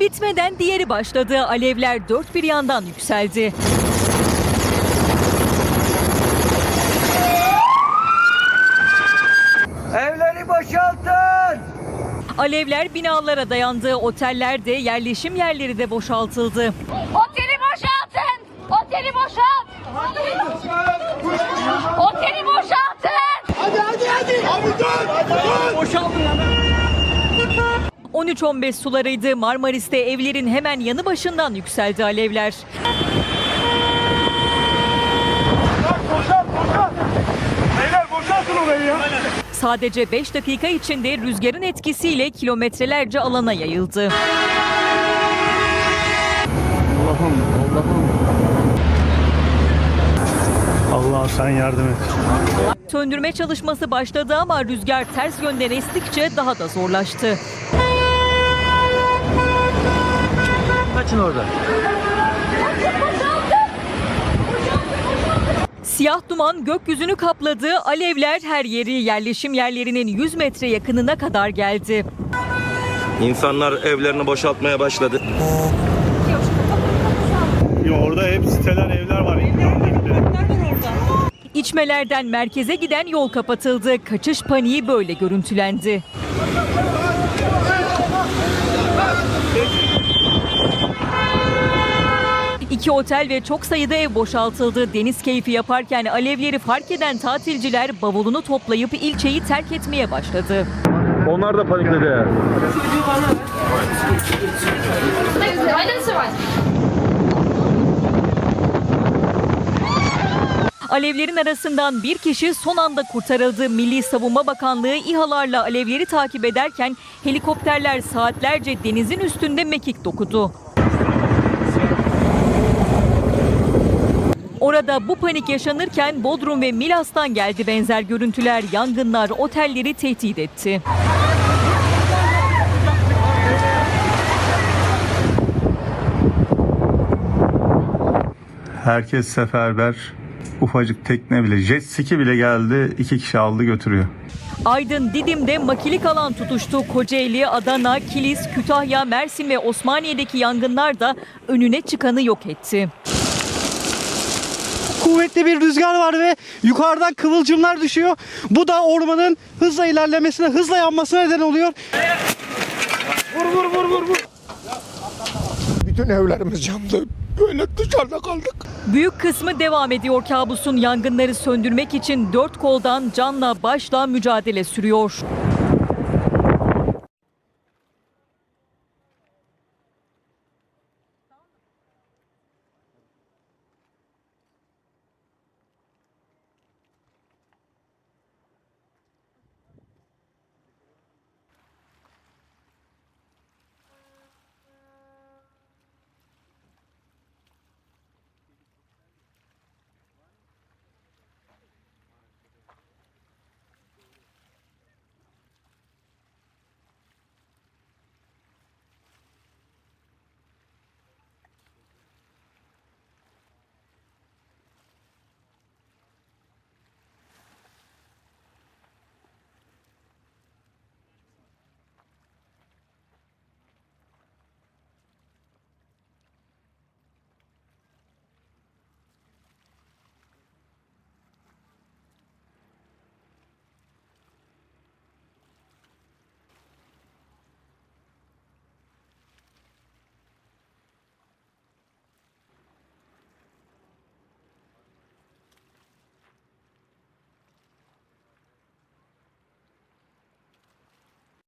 Biri bitmeden diğeri başladı. Alevler dört bir yandan yükseldi. Evleri boşaltın! Alevler binalara dayandı. Otellerde, yerleşim yerleri de boşaltıldı. Oteli boşaltın! Oteli boşalt! Oteli boşaltın! 13-15 sularıydı. Marmaris'te evlerin hemen yanı başından yükseldi alevler. Sadece 5 dakika içinde rüzgarın etkisiyle kilometrelerce alana yayıldı. Allah sen yardım et. Söndürme çalışması başladı ama rüzgar ters yönden estikçe daha da zorlaştı. Kaçın orada. Siyah duman gökyüzünü kapladı. Alevler her yeri yerleşim yerlerinin 100 metre yakınına kadar geldi. İnsanlar evlerini boşaltmaya başladı. Ya orada hep siteler, evler var. İçmelerden merkeze giden yol kapatıldı. Kaçış paniği böyle görüntülendi. İki otel ve çok sayıda ev boşaltıldı. Deniz keyfi yaparken alevleri fark eden tatilciler bavulunu toplayıp ilçeyi terk etmeye başladı. Onlar da panikledi. Alevlerin arasından bir kişi son anda kurtarıldı. Milli Savunma Bakanlığı İHA'larla alevleri takip ederken helikopterler saatlerce denizin üstünde mekik dokudu. Orada bu panik yaşanırken Bodrum ve Milas'tan geldi benzer görüntüler. Yangınlar otelleri tehdit etti. Herkes seferber. Ufacık tekne bile, jet ski bile geldi. iki kişi aldı götürüyor. Aydın Didim'de makilik alan tutuştu. Kocaeli, Adana, Kilis, Kütahya, Mersin ve Osmaniye'deki yangınlar da önüne çıkanı yok etti. Kuvvetli bir rüzgar var ve yukarıdan kıvılcımlar düşüyor. Bu da ormanın hızla ilerlemesine, hızla yanmasına neden oluyor. Bütün evlerimiz yandı. Böyle dışarıda kaldık. Büyük kısmı devam ediyor kabusun yangınları söndürmek için dört koldan canla başla mücadele sürüyor.